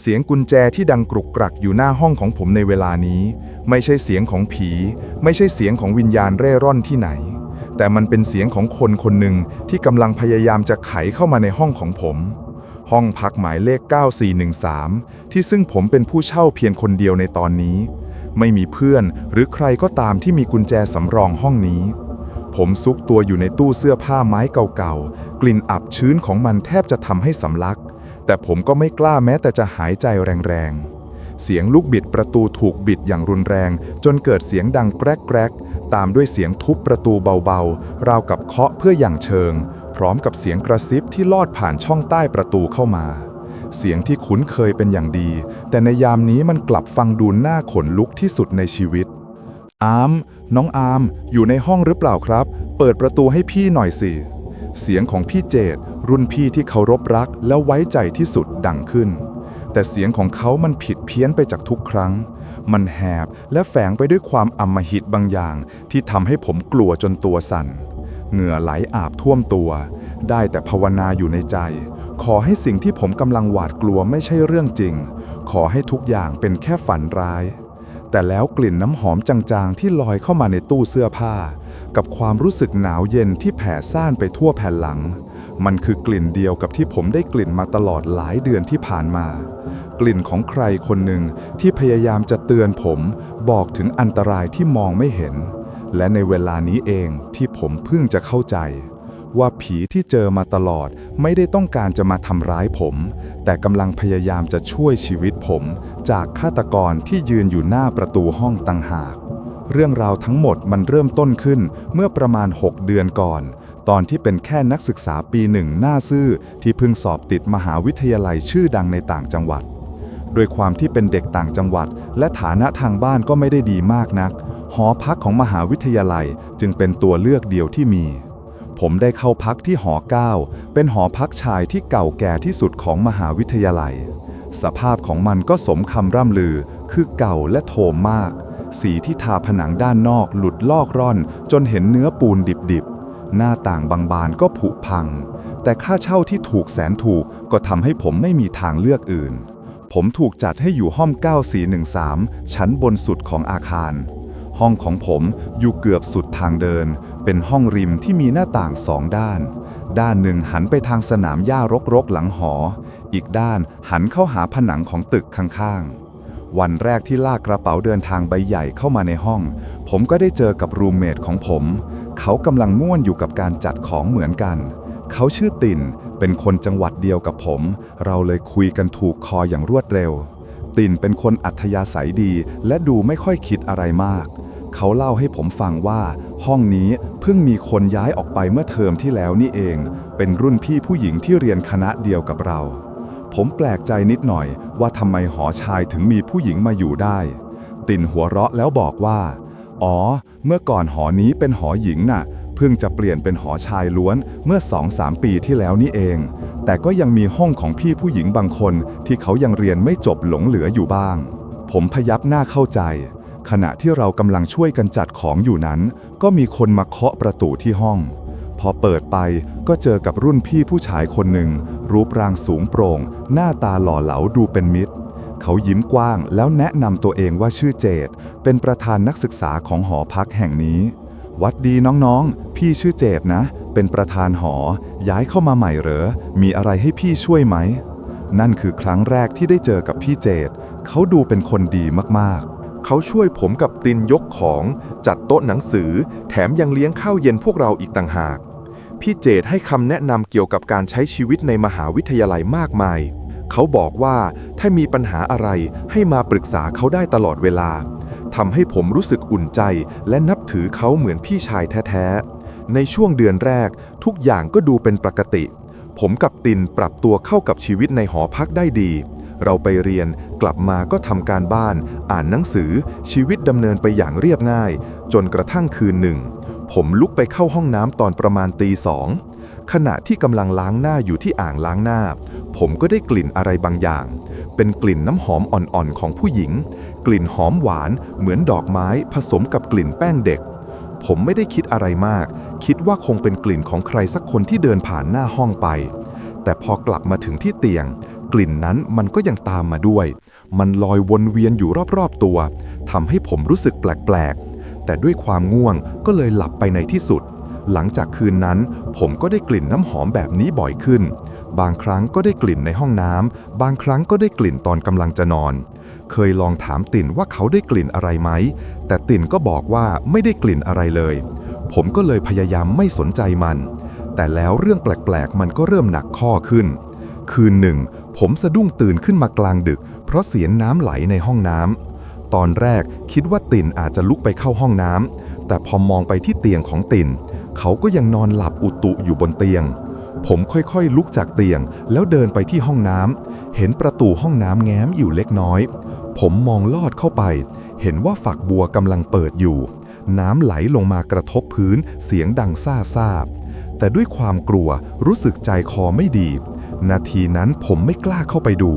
เสียงกุญแจที่ดังกรุกกรักอยู่หน้าห้องของผมในเวลานี้ ไม่ใช่เสียงของผี ไม่ใช่เสียงของวิญญาณเร่ร่อนที่ไหน แต่มันเป็นเสียงของคนคนหนึ่งที่กำลังพยายามจะไขเข้ามาในห้องของผม ห้องพักหมายเลข 9413 ที่ซึ่งผมเป็นผู้เช่าเพียงคนเดียวในตอนนี้ ไม่มีเพื่อนหรือใครก็ตามที่มีกุญแจสำรองห้องนี้ ผมซุกตัวอยู่ในตู้เสื้อผ้าไม้เก่าๆ กลิ่นอับชื้นของมันแทบจะทำให้สำลัก แต่ผมก็ไม่กล้าแม้แต่จะหายใจแรงๆ เสียงลูกบิดประตูถูกบิดอย่างรุนแรง จนเกิดเสียงดังแกรกๆ ตามด้วยเสียงทุบประตูเบาๆ ราวกับเคาะเพื่ออย่างเชิง พร้อมกับเสียงกระซิบที่ลอดผ่านช่องใต้ประตูเข้ามา เสียงที่คุ้นเคยเป็นอย่างดี แต่ในยามนี้มันกลับฟังดูน่าขนลุกที่สุดในชีวิต อาม น้องอาม อยู่ในห้องหรือเปล่าครับ เปิดประตูให้พี่หน่อยสิ เสียงของพี่เจดรุ่นพี่ที่เคารพรักและไว้ใจที่สุดดังขึ้น แต่เสียงของเขามันผิดเพี้ยนไปจากทุกครั้ง มันแหบและแฝงไปด้วยความอำมหิตบางอย่าง ที่ทำให้ผมกลัวจนตัวสั่น เหงื่อไหลอาบท่วมตัว ได้แต่ภาวนาอยู่ในใจ ขอให้สิ่งที่ผมกำลังหวาดกลัวไม่ใช่เรื่องจริง ขอให้ทุกอย่างเป็นแค่ฝันร้าย แต่แล้วกลิ่นน้ำหอมจางๆ ที่ลอยเข้ามาในตู้เสื้อผ้า กับความรู้สึกหนาวเย็นที่แผ่ซ่านไปทั่วแผ่นหลัง มันคือกลิ่นเดียวกับที่ผมได้กลิ่นมาตลอดหลายเดือนที่ผ่านมา กลิ่นของใครคนหนึ่งที่พยายามจะเตือนผมบอกถึงอันตรายที่มองไม่เห็น และในเวลานี้เองที่ผมเพิ่งจะเข้าใจ ว่าผีที่เจอมาตลอดไม่ได้ต้องการจะมาทำร้ายผม แต่กำลังพยายามจะช่วยชีวิตผม จากฆาตกรที่ยืนอยู่หน้าประตูห้องตังหาก เรื่องราวทั้งหมดมันเริ่มต้นขึ้นเมื่อประมาณ 6 เดือนก่อน ตอนที่เป็นแค่นักศึกษาปีหนึ่งหน้าซื่อ ที่เพิ่งสอบติดมหาวิทยาลัยชื่อดังในต่างจังหวัดด้วยความที่เป็นเด็กต่างจังหวัด และฐานะทางบ้านก็ไม่ได้ดีมากนัก หอพักของมหาวิทยาลัยจึงเป็นตัวเลือกเดียวที่มี ผมได้เข้าพักที่หอ9เป็นหอพักชายที่เก่าแก่ที่สุดของมหาวิทยาลัยสภาพของมันก็สมคำร่ำลือ คือเก่าและโทมมาก สีที่ทาผนังด้านนอกหลุดลอกร่อน จนเห็นเนื้อปูนดิบๆ หน้าต่างบางบานก็ผุพัง แต่ค่าเช่าที่ถูกแสนถูกก็ทำให้ผมไม่มีทางเลือกอื่น ผมถูกจัดให้อยู่ห้อง 9413 ชั้นบนสุดของอาคาร ห้องของผมอยู่เกือบสุดทางเดิน เป็นห้องริมที่มีหน้าต่างสองด้าน ด้านหนึ่งหันไปทางสนามหญ้ารกๆหลังหอ อีกด้านหันเข้าหาผนังของตึกข้างๆ วันแรกที่ลากกระเป๋าเดินทางใบใหญ่เข้ามาในห้อง ผมก็ได้เจอกับรูมเมทของผม เขากำลังม่วนอยู่กับการจัดของเหมือนกัน เขาชื่อตินเป็นคนจังหวัดเดียวกับผม เราเลยคุยกันถูกคออย่างรวดเร็ว ตินเป็นคนอัธยาศัยดี และดูไม่ค่อยคิดอะไรมาก เขาเล่าให้ผมฟังว่า ห้องนี้เพิ่งมีคนย้ายออกไปเมื่อเทอมที่แล้วนี่เอง เป็นรุ่นพี่ผู้หญิงที่เรียนคณะเดียวกับเรา ผมแปลกใจนิดหน่อยว่าทำไมหอชายถึงมีผู้หญิงมาอยู่ได้ ตินหัวเราะแล้วบอกว่า อ๋อ เมื่อก่อนหอนี้เป็นหอหญิงน่ะ เพิ่งจะเปลี่ยนเป็นหอชายล้วนเมื่อ2-3ปีที่แล้วนี่เอง แต่ก็ยังมีห้องของพี่ผู้หญิงบางคนที่เขายังเรียนไม่จบหลงเหลืออยู่บ้าง ผมพยับหน้าเข้าใจ ขณะที่เรากำลังช่วยกันจัดของอยู่นั้น ก็มีคนมาเคาะประตูที่ห้อง อเปิดไปก็เจอกับรุ่นพี่ผู้ชายคนหนึ่ง รูปร่างสูงโปร่ง หน้าตาหล่อเหลาดูเป็นมิตร เขายิ้มกว้างแล้วแนะนำตัวเองว่าชื่อเจดเป็นประธานนักศึกษาของหอพักแห่งนี้ วัดดีน้องๆ พี่ชื่อเจดนะ เป็นประธานหอ ย้ายเข้ามาใหม่เหรอ มีอะไรให้พี่ช่วยไหม นั่นคือครั้งแรกที่ได้เจอกับพี่เจดเขาดูเป็นคนดีมากๆเขาช่วยผมกับตินยกของ จัดโต๊ะหนังสือ แถมยังเลี้ยงข้าวเย็นพวกเราอีกต่างหาก พี่เจดให้คำแนะนำเกี่ยวกับการใช้ชีวิตในมหาวิทยาลัยมากมาย เขาบอกว่าถ้ามีปัญหาอะไรให้มาปรึกษาเขาได้ตลอดเวลาทำให้ผมรู้สึกอุ่นใจ และนับถือเขาเหมือนพี่ชายแท้ๆ ในช่วงเดือนแรก ทุกอย่างก็ดูเป็นปกติ ผมกับตินปรับตัวเข้ากับชีวิตในหอพักได้ดี เราไปเรียนกลับมาก็ทำการบ้าน อ่านหนังสือชีวิตดำเนินไปอย่างเรียบง่าย จนกระทั่งคืนหนึ่ง ผมลุกไปเข้าห้องน้ำตอนประมาณตีสอง ขณะที่กำลังล้างหน้าอยู่ที่อ่างล้างหน้า ผมก็ได้กลิ่นอะไรบางอย่าง เป็นกลิ่นน้ำหอมอ่อนๆของผู้หญิง กลิ่นหอมหวานเหมือนดอกไม้ผสมกับกลิ่นแป้งเด็ก ผมไม่ได้คิดอะไรมาก คิดว่าคงเป็นกลิ่นของใครสักคนที่เดินผ่านหน้าห้องไป แต่พอกลับมาถึงที่เตียง กลิ่นนั้นมันก็ยังตามมาด้วย มันลอยวนเวียนอยู่รอบๆตัวทำให้ผมรู้สึกแปลกๆ แต่ด้วยความง่วงก็เลยหลับไปในที่สุด หลังจากคืนนั้น ผมก็ได้กลิ่นน้ำหอมแบบนี้บ่อยขึ้น บางครั้งก็ได้กลิ่นในห้องน้ำบางครั้งก็ได้กลิ่นตอนกำลังจะนอน เคยลองถามติ่นว่าเขาได้กลิ่นอะไรไหม แต่ติ่นก็บอกว่าไม่ได้กลิ่นอะไรเลย ผมก็เลยพยายามไม่สนใจมัน แต่แล้วเรื่องแปลกๆ มันก็เริ่มหนักข้อขึ้น คืนหนึ่ง ผมสะดุ้งตื่นขึ้นมากลางดึก เพราะเสียงน้ำไหลในห้องน้ำ ตอนแรกคิดว่าติ่นอาจจะลุกไปเข้าห้องน้ำแต่พอมองไปที่เตียงของติ่น เขาก็ยังนอนหลับอุตุอยู่บนเตียง ผมค่อยๆลุกจากเตียง แล้วเดินไปที่ห้องน้ำเห็นประตูห้องน้ำแง้มอยู่เล็กน้อย ผมมองลอดเข้าไป เห็นว่าฝักบัวกำลังเปิดอยู่ น้ำไหลลงมากระทบพื้นเสียงดังซ่าซาบแต่ด้วยความกลัวรู้สึกใจคอไม่ดี นาทีนั้นผมไม่กล้าเข้าไปดู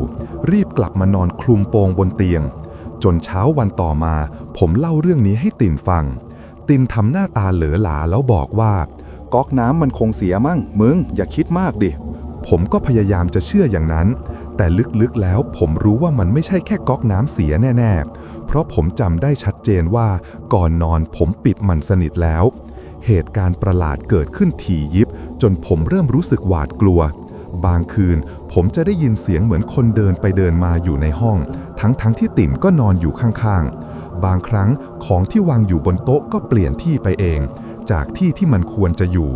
รีบกลับมานอนคลุมโปงบนเตียง นเช้าวันต่อมา ผมเล่าเรื่องนี้ให้ตินฟัง ตินทำหน้าตาเหลือหลาแล้วบอกว่า ก๊อกน้ำมันคงเสียมั่ง มึง อย่าคิดมากดิ ผมก็พยายามจะเชื่ออย่างนั้น แต่ลึกๆแล้วผมรู้ว่ามันไม่ใช่แค่ก๊อกน้ำเสียแน่ๆ เพราะผมจำได้ชัดเจนว่าก่อนนอนผมปิดมันสนิทแล้ว เหตุการณ์ประหลาดเกิดขึ้นถี่ยิบ จนผมเริ่มรู้สึกหวาดกลัว บางคืน ผมจะได้ยินเสียงเหมือนคนเดินไปเดินมาอยู่ในห้อง ทั้งๆทที่ติ่นก็นอนอยู่ข้างๆ บางครั้งของที่วางอยู่บนโต๊ะก็เปลี่ยนที่ไปเอง จากที่ที่มันควรจะอยู่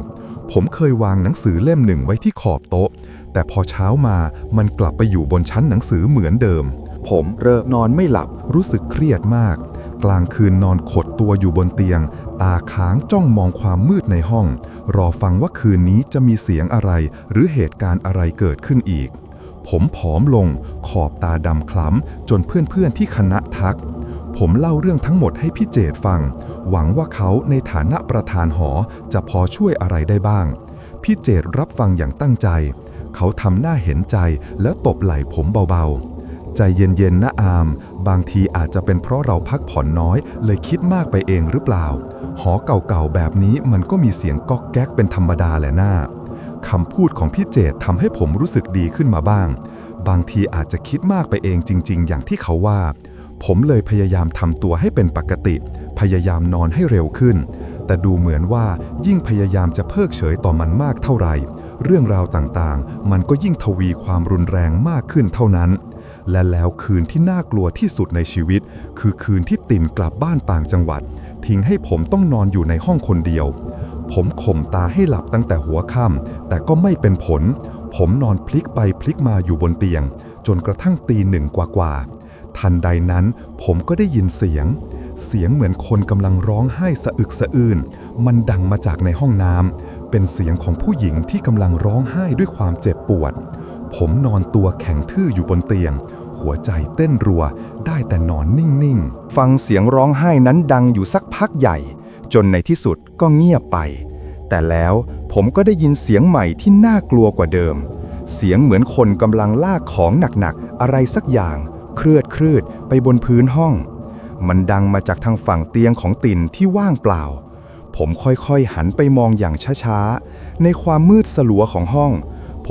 ผมเคยวางหนังสือเล่มหนึ่งไว้ที่ขอบโต๊ะ แต่พอเช้ามามันกลับไปอยู่บนชั้นหนังสือเหมือนเดิม ผมเริ่มนอนไม่หลับรู้สึกเครียดมาก กลางคืนนอนขดตัวอยู่บนเตียง ตาค้างจ้องมองความมืดในห้อง รอฟังว่าคืนนี้จะมีเสียงอะไร หรือเหตุการณ์อะไรเกิดขึ้นอีก ผมผอมลง ขอบตาดำคล้ำ จนเพื่อนๆที่คณะทัก ผมเล่าเรื่องทั้งหมดให้พี่เจดฟัง หวังว่าเขาในฐานะประธานหอจะพอช่วยอะไรได้บ้าง พี่เจดรับฟังอย่างตั้งใจ เขาทำหน้าเห็นใจแล้วตบไหล่ผมเบาๆ ใจเย็นๆนะอาม บางทีอาจจะเป็นเพราะเราพักผ่อนน้อย เลยคิดมากไปเองหรือเปล่า หอเก่าๆแบบนี้มันก็มีเสียงก๊อกแก๊กเป็นธรรมดาแหละหน้าคำพูดของพี่เจดทำให้ผมรู้สึกดีขึ้นมาบ้าง บางทีอาจจะคิดมากไปเองจริง ๆ อย่างที่เขาว่า ผมเลยพยายามทำตัวให้เป็นปกติ พยายามนอนให้เร็วขึ้น แต่ดูเหมือนว่ายิ่งพยายามจะเพิกเฉยต่อมันมากเท่าไหร่ เรื่องราวต่างๆ มันก็ยิ่งทวีความรุนแรงมากขึ้นเท่านั้น และแล้วคืนที่น่ากลัวที่สุดในชีวิต คือคืนที่ติ่นกลับบ้านต่างจังหวัด ทิ้งให้ผมต้องนอนอยู่ในห้องคนเดียว ผมข่มตาให้หลับตั้งแต่หัวค่ำแต่ก็ไม่เป็นผล ผมนอนพลิกไปพลิกมาอยู่บนเตียง จนกระทั่งตีหนึ่งกว่าๆทันใดนั้นผมก็ได้ยินเสียงเสียงเหมือนคนกำลังร้องไห้สะอึกสะอื้น มันดังมาจากในห้องน้ำ เป็นเสียงของผู้หญิงที่กำลังร้องไห้ด้วยความเจ็บปวด ผมนอนตัวแข็งทื่ออยู่บนเตียง หัวใจเต้นรัว ได้แต่นอนนิ่งๆ ฟังเสียงร้องไห้นั้นดังอยู่สักพักใหญ่ จนในที่สุดก็เงียบไป แต่แล้วผมก็ได้ยินเสียงใหม่ที่น่ากลัวกว่าเดิม เสียงเหมือนคนกำลังลากของหนักๆ อะไรสักอย่าง เคลือดคลืดไปบนพื้นห้อง มันดังมาจากทางฝั่งเตียงของตินที่ว่างเปล่า ผมค่อยๆหันไปมองอย่างช้าๆ ในความมืดสลัวของห้อง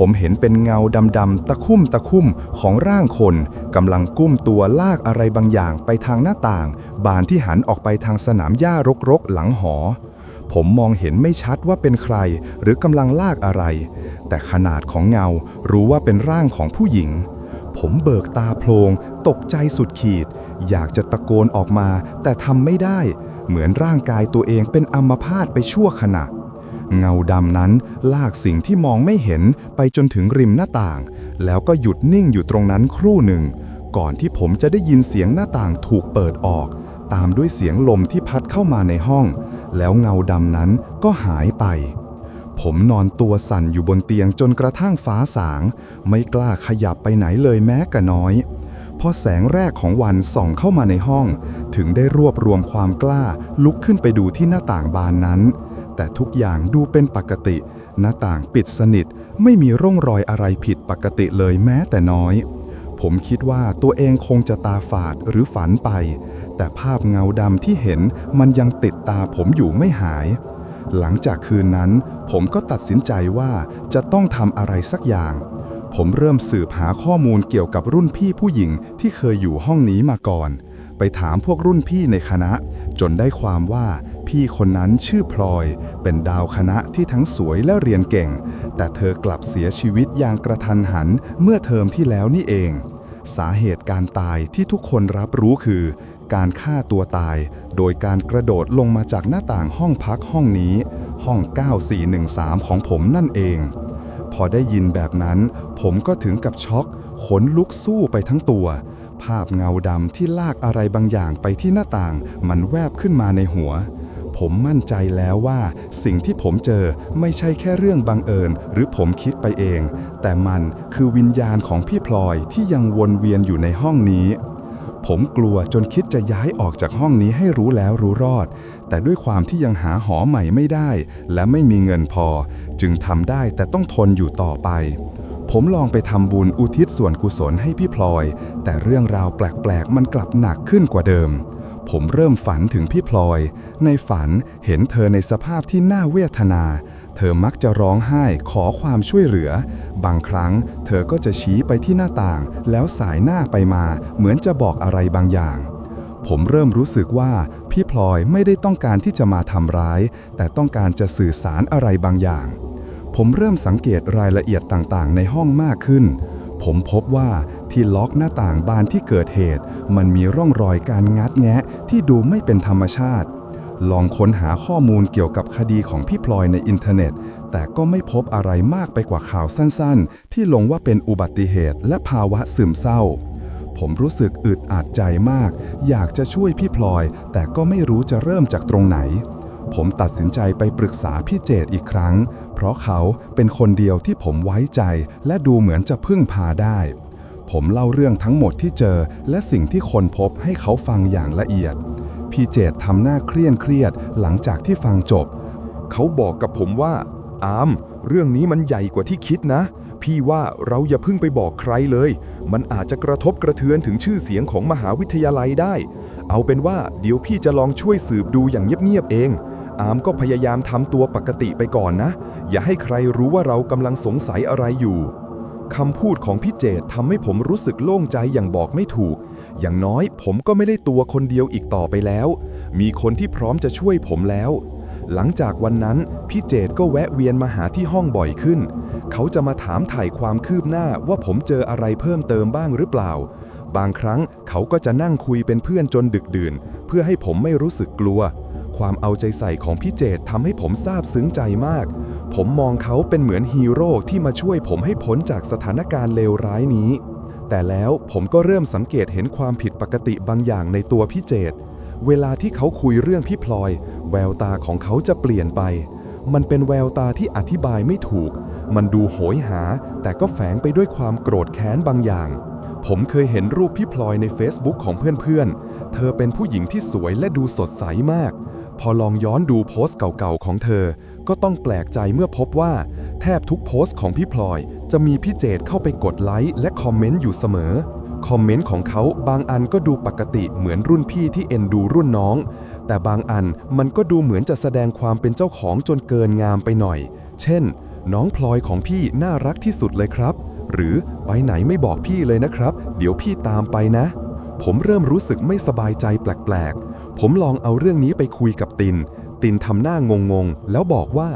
ผมเห็นเป็นเงาดำๆตะคุ่มตะคุ่มของร่างคนกำลังกุ้มตัวลากอะไรบางอย่างไปทางหน้าต่าง บานที่หันออกไปทางสนามหญ้ารกๆ หลังหอ ผมมองเห็นไม่ชัดว่าเป็นใคร หรือกำลังลากอะไร แต่ขนาดของเงารู้ว่าเป็นร่างของผู้หญิง ผมเบิกตาโพลง ตกใจสุดขีด อยากจะตะโกนออกมา แต่ทำไม่ได้ เหมือนร่างกายตัวเองเป็นอัมพาตไปชั่วขณะ เงาดำนั้นลากสิ่งที่มองไม่เห็นไปจนถึงริมหน้าต่าง แล้วก็หยุดนิ่งอยู่ตรงนั้นครู่หนึ่ง ก่อนที่ผมจะได้ยินเสียงหน้าต่างถูกเปิดออก ตามด้วยเสียงลมที่พัดเข้ามาในห้อง แล้วเงาดำนั้นก็หายไป ผมนอนตัวสั่นอยู่บนเตียงจนกระทั่งฟ้าสาง ไม่กล้าขยับไปไหนเลยแม้กะน้อยพอแสงแรกของวันส่องเข้ามาในห้อง ถึงได้รวบรวมความกล้าลุกขึ้นไปดูที่หน้าต่างบานนั้น แต่ทุกอย่างดูเป็นปกติ หน้าต่างปิดสนิท ไม่มีร่องรอยอะไรผิดปกติเลยแม้แต่น้อย ผมคิดว่าตัวเองคงจะตาฝาดหรือฝันไป แต่ภาพเงาดำที่เห็นมันยังติดตาผมอยู่ไม่หาย หลังจากคืนนั้น ผมก็ตัดสินใจว่าจะต้องทำอะไรสักอย่าง ผมเริ่มสืบหาข้อมูลเกี่ยวกับรุ่นพี่ผู้หญิงที่เคยอยู่ห้องนี้มาก่อนไปถามพวกรุ่นพี่ในคณะ จนได้ความว่าพี่คนนั้นชื่อพลอย เป็นดาวคณะที่ทั้งสวยและเรียนเก่ง แต่เธอกลับเสียชีวิตอย่างกระทันหันเมื่อเทอมที่แล้วนี่เอง สาเหตุการตายที่ทุกคนรับรู้คือ การฆ่าตัวตาย โดยการกระโดดลงมาจากหน้าต่างห้องพักห้องนี้ ห้อง 9413 ของผมนั่นเอง พอได้ยินแบบนั้น ผมก็ถึงกับช็อกขนลุกสู้ไปทั้งตัว ภาพเงาดำที่ลากอะไรบางอย่างไปที่หน้าต่าง มันแวบขึ้นมาในหัว ผมมั่นใจแล้วว่า สิ่งที่ผมเจอไม่ใช่แค่เรื่องบังเอิญ หรือผมคิดไปเอง แต่มันคือวิญญาณของพี่พลอยที่ยังวนเวียนอยู่ในห้องนี้ผมกลัวจนคิดจะย้ายออกจากห้องนี้ให้รู้แล้วรู้รอด แต่ด้วยความที่ยังหาหอใหม่ไม่ได้ และไม่มีเงินพอ จึงทำได้แต่ต้องทนอยู่ต่อไป ผมลองไปทำบุญอุทิศส่วนกุศลให้พี่พลอย แต่เรื่องราวแปลกๆ มันกลับหนักขึ้นกว่าเดิม ผมเริ่มฝันถึงพี่พลอย ในฝันเห็นเธอในสภาพที่น่าเวทนา เธอมักจะร้องไห้ขอความช่วยเหลือ บางครั้ง เธอก็จะชี้ไปที่หน้าต่าง แล้วสายหน้าไปมา เหมือนจะบอกอะไรบางอย่างผมเริ่มรู้สึกว่าพี่พลอยไม่ได้ต้องการที่จะมาทำร้าย แต่ต้องการจะสื่อสารอะไรบางอย่าง ผมเริ่มสังเกตรายละเอียดต่างๆ ในห้องมากขึ้น ผมพบว่าที่ล็อกหน้าต่างบานที่เกิดเหตุ มันมีร่องรอยการงัดแงะที่ดูไม่เป็นธรรมชาติ ลองค้นหาข้อมูลเกี่ยวกับคดีของพี่พลอยในอินเทอร์เน็ต แต่ก็ไม่พบอะไรมากไปกว่าข่าวสั้นๆ ที่ลงว่าเป็นอุบัติเหตุและภาวะซึมเศร้าผมรู้สึกอึดอัดใจมาก อยากจะช่วยพี่พลอย แต่ก็ไม่รู้จะเริ่มจากตรงไหน ผมตัดสินใจไปปรึกษาพี่เจตอีกครั้ง เพราะเขาเป็นคนเดียวที่ผมไว้ใจ และดูเหมือนจะพึ่งพาได้ ผมเล่าเรื่องทั้งหมดที่เจอ และสิ่งที่คนพบให้เขาฟังอย่างละเอียด พี่เจตทำหน้าเครียดเครียดหลังจากที่ฟังจบ เขาบอกกับผมว่า อาม เรื่องนี้มันใหญ่กว่าที่คิดนะ พี่ว่าเราอย่าเพิ่งไปบอกใครเลย มันอาจจะกระทบกระเทือนถึงชื่อเสียงของมหาวิทยาลัยได้ เอาเป็นว่าเดี๋ยวพี่จะลองช่วยสืบดูอย่างเงียบๆเอง อามก็พยายามทำตัวปกติไปก่อนนะ อย่าให้ใครรู้ว่าเรากำลังสงสัยอะไรอยู่คำพูดของพี่เจตทำให้ผมรู้สึกโล่งใจอย่างบอกไม่ถูก อย่างน้อยผมก็ไม่ได้ตัวคนเดียวอีกต่อไปแล้ว มีคนที่พร้อมจะช่วยผมแล้ว หลังจากวันนั้น พี่เจตก็แวะเวียนมาหาที่ห้องบ่อยขึ้น เขาจะมาถามถ่ายความคืบหน้าว่าผมเจออะไรเพิ่มเติมบ้างหรือเปล่า บางครั้งเขาก็จะนั่งคุยเป็นเพื่อนจนดึกดื่น เพื่อให้ผมไม่รู้สึกกลัว ความเอาใจใส่ของพี่เจตทำให้ผมซาบซึ้งใจมาก ผมมองเขาเป็นเหมือนฮีโร่ที่มาช่วยผมให้พ้นจากสถานการณ์เลวร้ายนี้ แต่แล้วผมก็เริ่มสังเกตเห็นความผิดปกติบางอย่างในตัวพี่เจต เวลาที่เขาคุยเรื่องพี่พลอย แววตาของเขาจะเปลี่ยนไป มันเป็นแววตาที่อธิบายไม่ถูก มันดูโหยหา แต่ก็แฝงไปด้วยความโกรธแค้นบางอย่างผมเคยเห็นรูปพี่พลอยใน Facebook ของเพื่อนๆเธอเป็นผู้หญิงที่สวยและดูสดใสมาก พอลองย้อนดูโพสต์เก่าๆของเธอ ก็ต้องแปลกใจเมื่อพบว่า แทบทุกโพสต์ของพี่พลอย จะมีพี่เจตเข้าไปกดไลค์และคอมเมนต์อยู่เสมอ คอมเมนต์ของเขาบางอันก็ดูปกติเหมือนรุ่นพี่ที่เอ็นดูรุ่นน้อง แต่บางอันมันก็ดูเหมือนจะแสดงความเป็นเจ้าของจนเกินงามไปหน่อย เช่น น้องพลอยของพี่น่ารักที่สุดเลยครับ หรือไปไหนไม่บอกพี่เลยนะครับ เดี๋ยวพี่ตามไปนะ ผมเริ่มรู้สึกไม่สบายใจแปลกๆ ผมลองเอาเรื่องนี้ไปคุยกับติน ตินทำหน้างงๆแล้วบอกว่า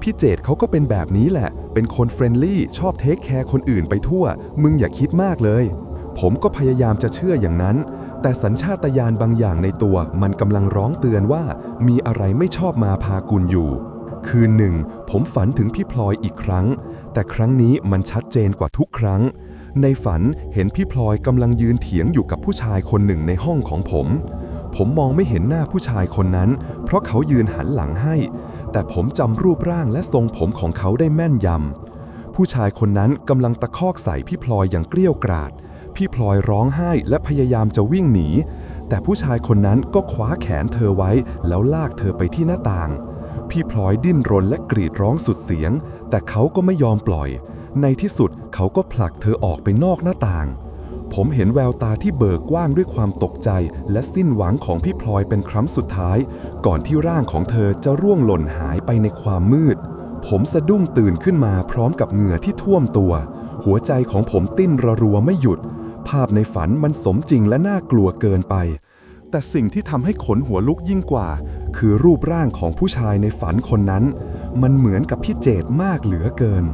พี่เจตเขาก็เป็นแบบนี้แหละ เป็นคนเฟรนลี่ ชอบเทคแคร์คนอื่นไปทั่ว มึงอย่าคิดมากเลย ผมก็พยายามจะเชื่ออย่างนั้น แต่สัญชาตญาณบางอย่างในตัวมันกำลังร้องเตือนว่า มีอะไรไม่ชอบมาพากุลอยู่ คืนหนึ่ง ผมฝันถึงพี่พลอยอีกครั้ง แต่ครั้งนี้มันชัดเจนกว่าทุกครั้ง ในฝันเห็นพี่พลอยกำลังยืนเถียงอยู่กับผู้ชายคนหนึ่งในห้องของผม ผมมองไม่เห็นหน้าผู้ชายคนนั้น เพราะเขายืนหันหลังให้ แต่ผมจำรูปร่างและทรงผมของเขาได้แม่นยำ ผู้ชายคนนั้นกำลังตะคอกใส่พี่พลอยอย่างเกลี้ยกราด พี่พลอยร้องไห้และพยายามจะวิ่งหนี แต่ผู้ชายคนนั้นก็คว้าแขนเธอไว้แล้วลากเธอไปที่หน้าต่าง พี่พลอยดิ้นรนและกรีดร้องสุดเสียง แต่เขาก็ไม่ยอมปล่อย ในที่สุดเขาก็ผลักเธอออกไปนอกหน้าต่าง ผมเห็นแววตาที่เบิกกว้างด้วยความตกใจ และสิ้นหวังของพี่พลอยเป็นครั้งสุดท้าย ก่อนที่ร่างของเธอจะร่วงหล่นหายไปในความมืด ผมสะดุ้งตื่นขึ้นมาพร้อมกับเหงื่อที่ท่วมตัว หัวใจของผมติ้นระรัวไม่หยุด ภาพในฝันมันสมจริงและน่ากลัวเกินไป แต่สิ่งที่ทำให้ขนหัวลุกยิ่งกว่า คือรูปร่างของผู้ชายในฝันคนนั้น มันเหมือนกับพี่เจตมากเหลือเกิน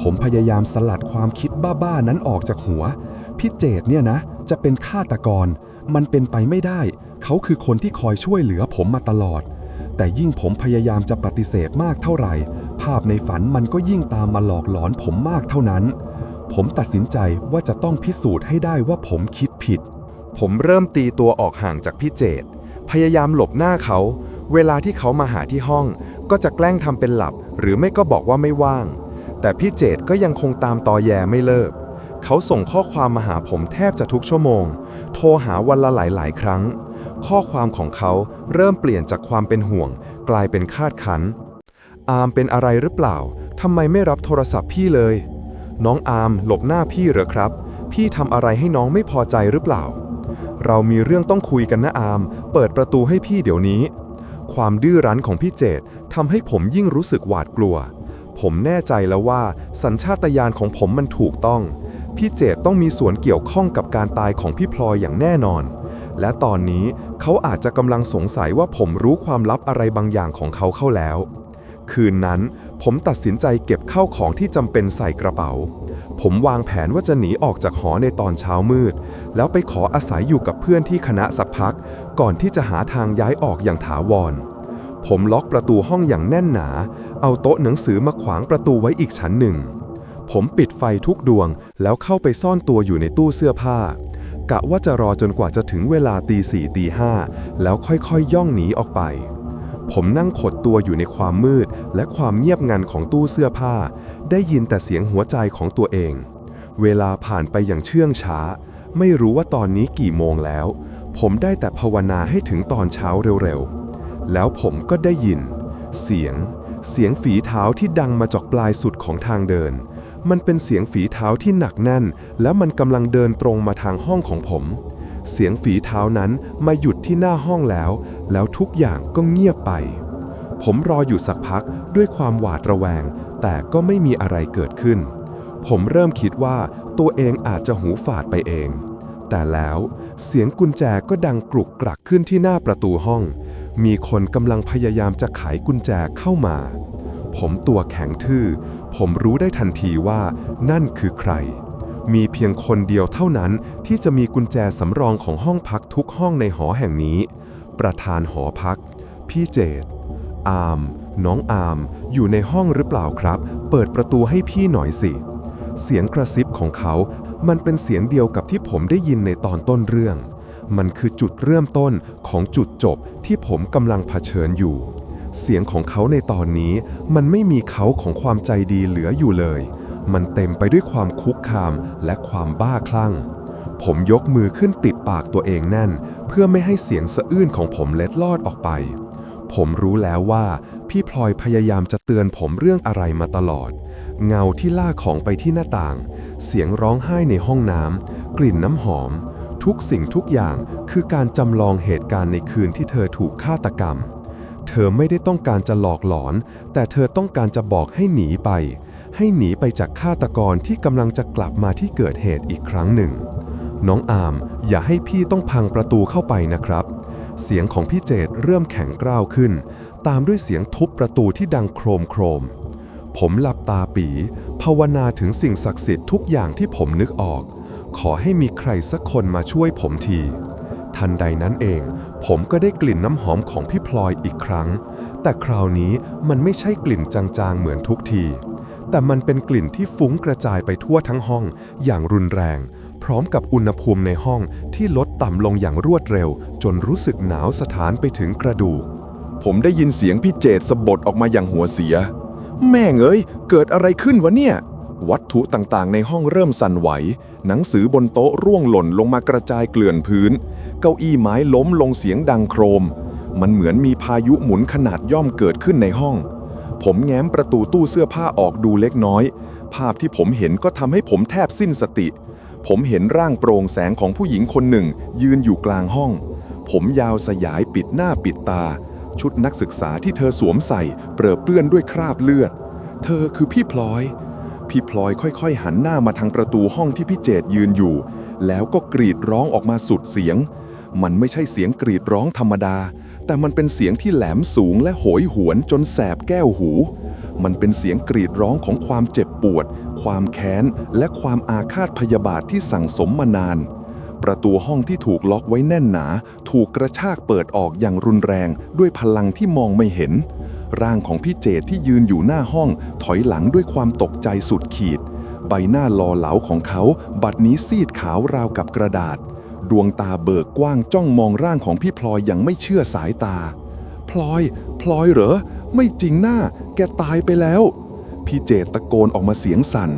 ผมพยายามสลัดความคิดบ้าๆนั้นออกจากหัว พี่เจตเนี่ยนะ จะเป็นฆาตกร มันเป็นไปไม่ได้ เขาคือคนที่คอยช่วยเหลือผมมาตลอด แต่ยิ่งผมพยายามจะปฏิเสธมากเท่าไหร่ ภาพในฝันมันก็ยิ่งตามมาหลอกหลอนผมมากเท่านั้น ผมตัดสินใจว่าจะต้องพิสูจน์ให้ได้ว่าผมคิดผิด ผมเริ่มตีตัวออกห่างจากพี่เจต พยายามหลบหน้าเขา เวลาที่เขามาหาที่ห้อง ก็จะแกล้งทำเป็นหลับ หรือไม่ก็บอกว่าไม่ว่าง แต่พี่เจตก็ยังคงตามตอแยไม่เลิก เขาส่งข้อความมาหาผมแทบจะทุกชั่วโมง โทรหาวันละหลาย ๆ ครั้ง ข้อความของเขาเริ่มเปลี่ยนจากความเป็นห่วง กลายเป็นคาดคัน อาร์มเป็นอะไรหรือเปล่า ทำไมไม่รับโทรศัพท์พี่เลย น้องอาร์มหลบหน้าพี่เหรอครับ พี่ทำอะไรให้น้องไม่พอใจหรือเปล่า เรามีเรื่องต้องคุยกันนะอาร์ม เปิดประตูให้พี่เดี๋ยวนี้ ความดื้อรั้นของพี่เจตทำให้ผมยิ่งรู้สึกหวาดกลัว ผมแน่ใจแล้วว่าสัญชาตญาณของผมมันถูกต้อง พี่เจตต้องมีส่วนเกี่ยวข้องกับการตายของพี่พลอยอย่างแน่นอน และตอนนี้เขาอาจจะกำลังสงสัยว่าผมรู้ความลับอะไรบางอย่างของเขาเข้าแล้ว คืนนั้นผมตัดสินใจเก็บข้าวของที่จำเป็นใส่กระเป๋า ผมวางแผนว่าจะหนีออกจากหอในตอนเช้ามืด แล้วไปขออาศัยอยู่กับเพื่อนที่คณะสักพัก ก่อนที่จะหาทางย้ายออกอย่างถาวร ผมล็อกประตูห้องอย่างแน่นหนา เอาโต๊ะหนังสือมาขวางประตูไว้อีกชั้นหนึ่ง ผมปิดไฟทุกดวง แล้วเข้าไปซ่อนตัวอยู่ในตู้เสื้อผ้า กะว่าจะรอจนกว่าจะถึงเวลาตีสี่ตีห้าแล้วค่อยๆย่องหนีออกไป ผมนั่งขดตัวอยู่ในความมืด และความเงียบงันของตู้เสื้อผ้า ได้ยินแต่เสียงหัวใจของตัวเอง เวลาผ่านไปอย่างเชื่องช้า ไม่รู้ว่าตอนนี้กี่โมงแล้ว ผมได้แต่ภาวนาให้ถึงตอนเช้าเร็วๆ แล้วผมก็ได้ยิน เสียง เสียงฝีเท้าที่ดังมาจากปลายสุดของทางเดิน มันเป็นเสียงฝีเท้าที่หนักแน่น และมันกำลังเดินตรงมาทางห้องของผม เสียงฝีเท้านั้นมาหยุดที่หน้าห้องแล้ว แล้วทุกอย่างก็เงียบไป ผมรออยู่สักพักด้วยความหวาดระแวง แต่ก็ไม่มีอะไรเกิดขึ้น ผมเริ่มคิดว่าตัวเองอาจจะหูฝาดไปเอง แต่แล้วเสียงกุญแจก็ดังกรุกกรักขึ้นที่หน้าประตูห้อง มีคนกำลังพยายามจะไขกุญแจเข้ามา ผมตัวแข็งทื่อ ผมรู้ได้ทันทีว่านั่นคือใคร มีเพียงคนเดียวเท่านั้นที่จะมีกุญแจสำรองของห้องพักทุกห้องในหอแห่งนี้ ประธานหอพัก พี่เจตอาม น้องอาม อยู่ในห้องหรือเปล่าครับ เปิดประตูให้พี่หน่อยสิ เสียงกระซิบของเขา มันเป็นเสียงเดียวกับที่ผมได้ยินในตอนต้นเรื่อง มันคือจุดเริ่มต้นของจุดจบที่ผมกำลังเผชิญอยู่ เสียงของเขาในตอนนี้มันไม่มีเขาของความใจดีเหลืออยู่เลย มันเต็มไปด้วยความคุกคามและความบ้าคลั่ง ผมยกมือขึ้นปิดปากตัวเองแน่น เพื่อไม่ให้เสียงสะอื้นของผมเล็ดลอดออกไป ผมรู้แล้วว่า พี่พลอยพยายามจะเตือนผมเรื่องอะไรมาตลอด เงาที่ล่าของไปที่หน้าต่าง เสียงร้องไห้ในห้องน้ำกลิ่นน้ำหอม ทุกสิ่งทุกอย่างคือการจำลองเหตุการณ์ในคืนที่เธอถูกฆาตกรรม เธอไม่ได้ต้องการจะหลอกหลอน แต่เธอต้องการจะบอกให้หนีไป ให้หนีไปจากฆาตกรที่กำลังจะกลับมาที่เกิดเหตุอีกครั้งหนึ่ง น้องอาม อย่าให้พี่ต้องพังประตูเข้าไปนะครับ เสียงของพี่เจดเริ่มแข็งกร้าวขึ้น ตามด้วยเสียงทุบประตูที่ดังโครมโครมผมหลับตาปี ภาวนาถึงสิ่งศักดิ์สิทธิ์ทุกอย่างที่ผมนึกออก ขอให้มีใครสักคนมาช่วยผมที ทันใดนั้นเอง ผมก็ได้กลิ่นน้ำหอมของพี่พลอยอีกครั้ง แต่คราวนี้มันไม่ใช่กลิ่นจางๆเหมือนทุกที แต่มันเป็นกลิ่นที่ฟุ้งกระจายไปทั่วทั้งห้อง อย่างรุนแรง พร้อมกับอุณหภูมิในห้องที่ลดต่ำลงอย่างรวดเร็ว จนรู้สึกหนาวสถานไปถึงกระดูก ผมได้ยินเสียงพี่เจตสะบดออกมาอย่างหัวเสีย แม่เอ้ยเกิดอะไรขึ้นวะเนี่ย วัตถุต่างๆ ในห้องเริ่มสั่นไหว หนังสือบนโต๊ะร่วงหล่นลงมากระจายเกลื่อนพื้น เก้าอี้ไม้ล้มลงเสียงดังโครม มันเหมือนมีพายุหมุนขนาดย่อมเกิดขึ้นในห้อง ผมแง้มประตูตู้เสื้อผ้าออกดูเล็กน้อย ภาพที่ผมเห็นก็ทำให้ผมแทบสิ้นสติ ผมเห็นร่างโปร่งแสงของผู้หญิงคนหนึ่ง ยืนอยู่กลางห้อง ผมยาวสยายปิดหน้าปิดตา ชุดนักศึกษาที่เธอสวมใส่ เปรอะเปื้อนด้วยคราบเลือด เธอคือพี่พลอย พี่พลอยค่อยๆ หันหน้ามาทางประตูห้องที่พี่เจดยืนอยู่ แล้วก็กรีดร้องออกมาสุดเสียง มันไม่ใช่เสียงกรีดร้องธรรมดา แต่มันเป็นเสียงที่แหลมสูงและโหยหวนจนแสบแก้วหู มันเป็นเสียงกรีดร้องของความเจ็บปวด ความแค้น และความอาฆาตพยาบาทที่สั่งสมมานาน ประตูห้องที่ถูกล็อกไว้แน่นหนา ถูกกระชากเปิดออกอย่างรุนแรงด้วยพลังที่มองไม่เห็น ร่างของพี่เจตที่ยืนอยู่หน้าห้อง ถอยหลังด้วยความตกใจสุดขีด ใบหน้าหล่อเหลาของเขา บัดนี้ซีดขาวราวกับกระดาษ ดวงตาเบิกกว้างจ้องมองร่างของพี่พลอยอย่างไม่เชื่อสายตา พลอย พลอยเหรอ ไม่จริงหน้า แกตายไปแล้ว พี่เจตตะโกนออกมาเสียงสั่น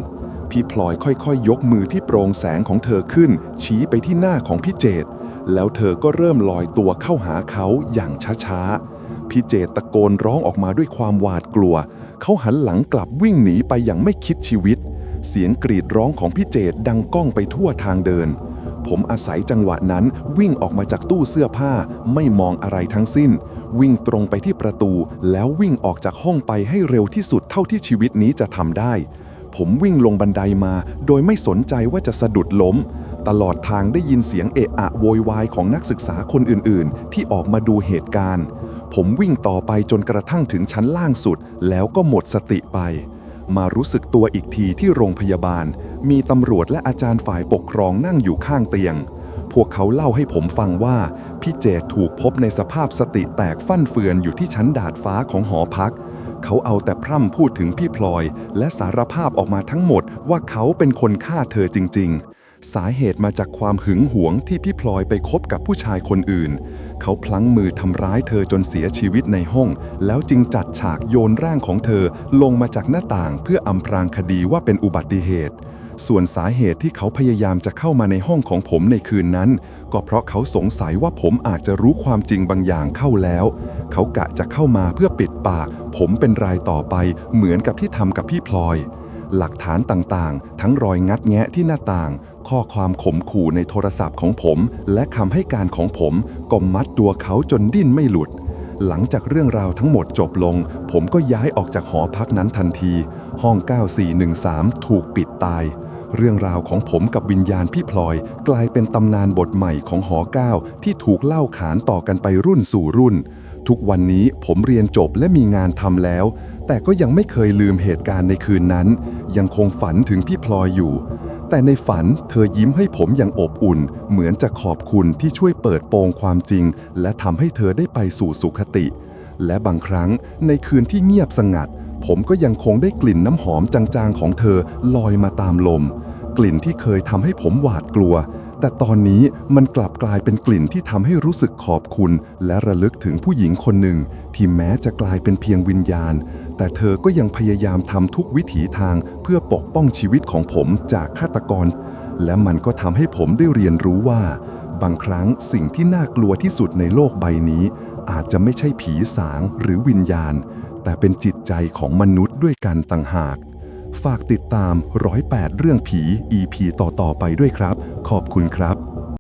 พี่พลอยค่อยๆยกมือที่โปร่งแสงของเธอขึ้น ชี้ไปที่หน้าของพี่เจตแล้วเธอก็เริ่มลอยตัวเข้าหาเขาอย่างช้าๆ พี่เจตตะโกนร้องออกมาด้วยความหวาดกลัว เขาหันหลังกลับวิ่งหนีไปอย่างไม่คิดชีวิต เสียงกรีดร้องของพี่เจตดังก้องไปทั่วทางเดิน ผมอาศัยจังหวะนั้นวิ่งออกมาจากตู้เสื้อผ้า ไม่มองอะไรทั้งสิ้น วิ่งตรงไปที่ประตู แล้ววิ่งออกจากห้องไปให้เร็วที่สุดเท่าที่ชีวิตนี้จะทำได้ ผมวิ่งลงบันไดมา โดยไม่สนใจว่าจะสะดุดล้มตลอดทางได้ยินเสียงเอะอะโวยวายของนักศึกษาคนอื่นๆ ที่ออกมาดูเหตุการณ์ ผมวิ่งต่อไปจนกระทั่งถึงชั้นล่างสุด แล้วก็หมดสติไป มารู้สึกตัวอีกทีที่โรงพยาบาล มีตำรวจและอาจารย์ฝ่ายปกครองนั่งอยู่ข้างเตียง พวกเขาเล่าให้ผมฟังว่า พี่เจตถูกพบในสภาพสติแตกฟั่นเฟือนอยู่ที่ชั้นดาดฟ้าของหอพัก เขาเอาแต่พร่ำพูดถึงพี่พลอย และสารภาพออกมาทั้งหมดว่าเขาเป็นคนฆ่าเธอจริง ๆ สาเหตุมาจากความหึงหวงที่พี่พลอยไปคบกับผู้ชายคนอื่น เขาพลั้งมือทำร้ายเธอจนเสียชีวิตในห้อง แล้วจึงจัดฉากโยนร่างของเธอลงมาจากหน้าต่างเพื่ออำพรางคดีว่าเป็นอุบัติเหตุ ส่วนสาเหตุที่เขาพยายามจะเข้ามาในห้องของผมในคืนนั้น ก็เพราะเขาสงสัยว่าผมอาจจะรู้ความจริงบางอย่างเข้าแล้ว เขากะจะเข้ามาเพื่อปิดปาก ผมเป็นรายต่อไปเหมือนกับที่ทำกับพี่พลอย หลักฐานต่างๆ ทั้งรอยงัดแงะที่หน้าต่าง ข้อความข่มขู่ในโทรศัพท์ของผม และคำให้การของผมก็มัดตัวเขาจนดิ้นไม่หลุด หลังจากเรื่องราวทั้งหมดจบลง ผมก็ย้ายออกจากหอพักนั้นทันที ห้อง 9413 ถูกปิดตาย เรื่องราวของผมกับวิญญาณพี่พลอย กลายเป็นตำนานบทใหม่ของหอ9ที่ถูกเล่าขานต่อกันไปรุ่นสู่รุ่น ทุกวันนี้ผมเรียนจบและมีงานทำแล้ว แต่ก็ยังไม่เคยลืมเหตุการณ์ในคืนนั้น ยังคงฝันถึงพี่พลอยอยู่ แต่ในฝันเธอยิ้มให้ผมอย่างอบอุ่น เหมือนจะขอบคุณที่ช่วยเปิดโปงความจริง และทำให้เธอได้ไปสู่สุขติ และบางครั้งในคืนที่เงียบสงัด ผมก็ยังคงได้กลิ่นน้ำหอมจางๆของเธอลอยมาตามลม กลิ่นที่เคยทำให้ผมหวาดกลัว แต่ตอนนี้มันกลับกลายเป็นกลิ่นที่ทำให้รู้สึกขอบคุณ และระลึกถึงผู้หญิงคนหนึ่ง ที่แม้จะกลายเป็นเพียงวิญญาณ แต่เธอก็ยังพยายามทำทุกวิถีทาง เพื่อปกป้องชีวิตของผมจากฆาตกร และมันก็ทำให้ผมได้เรียนรู้ว่า บางครั้งสิ่งที่น่ากลัวที่สุดในโลกใบนี้ อาจจะไม่ใช่ผีสางหรือวิญญาณ แต่เป็นจิตใจของมนุษย์ด้วยกันต่างหาก ฝากติดตามร้อยแปดเรื่องผี EP ต่อ ๆ ไปด้วยครับ ขอบคุณครับ